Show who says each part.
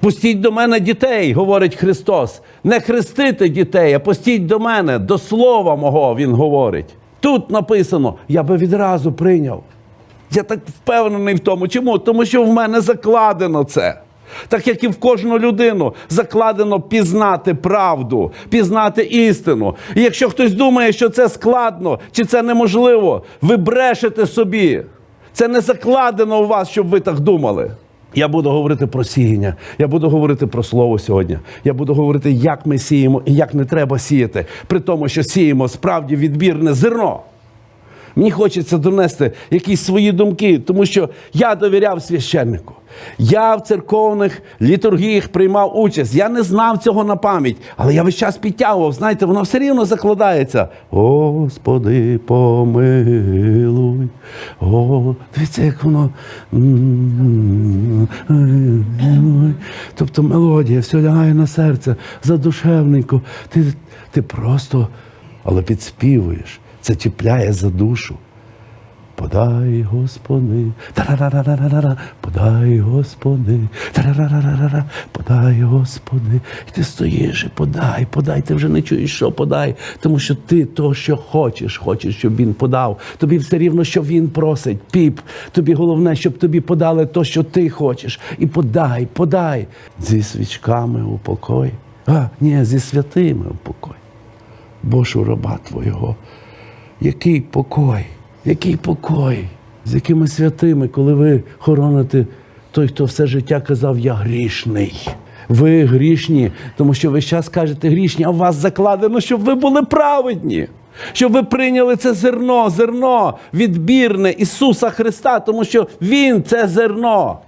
Speaker 1: Пустіть до мене дітей, говорить Христос. Не хрестити дітей, а пустіть до мене, до слова мого, Він говорить. Тут написано, я би відразу прийняв. Я так впевнений в тому. Чому? Тому що в мене закладено це. Так як і в кожну людину закладено пізнати правду, пізнати істину. І якщо хтось думає, що це складно чи це неможливо, ви брешете собі. Це не закладено у вас, щоб ви так думали. Я буду говорити про сіяння, я буду говорити про слово сьогодні. Я буду говорити, як ми сіємо і як не треба сіяти, при тому, що сіємо справді відбірне зерно. Мені хочеться донести якісь свої думки, тому що я довіряв священнику. Я в церковних літургіях приймав участь. Я не знав цього на пам'ять, але я весь час підтягував. Знаєте, воно все рівно закладається. Господи, помилуй. О, дивіться, як воно. Тобто мелодія все лягає на серце задушевненько. Ти, ти просто, але підспівуєш. Це чіпляє за душу. Подай, Господи, тарарарарара, подай, Господи, тарарарарара, подай, Господи. І ти стоїш і подай, подай. Ти вже не чуєш, що подай, тому що ти то, що хочеш, хочеш, щоб він подав. Тобі все рівно, що він просить. Піп, тобі головне, щоб тобі подали то, що ти хочеш. І подай, подай зі свічками у покой. А, ні, зі святими у покой. Божу раба Твого. Який покой, який покой, з якими святими, коли ви хороните той, хто все життя казав, я грішний. Ви грішні, тому що ви зараз кажете грішні, а у вас закладено, щоб ви були праведні. Щоб ви прийняли це зерно, зерно відбірне Ісуса Христа, тому що Він це зерно.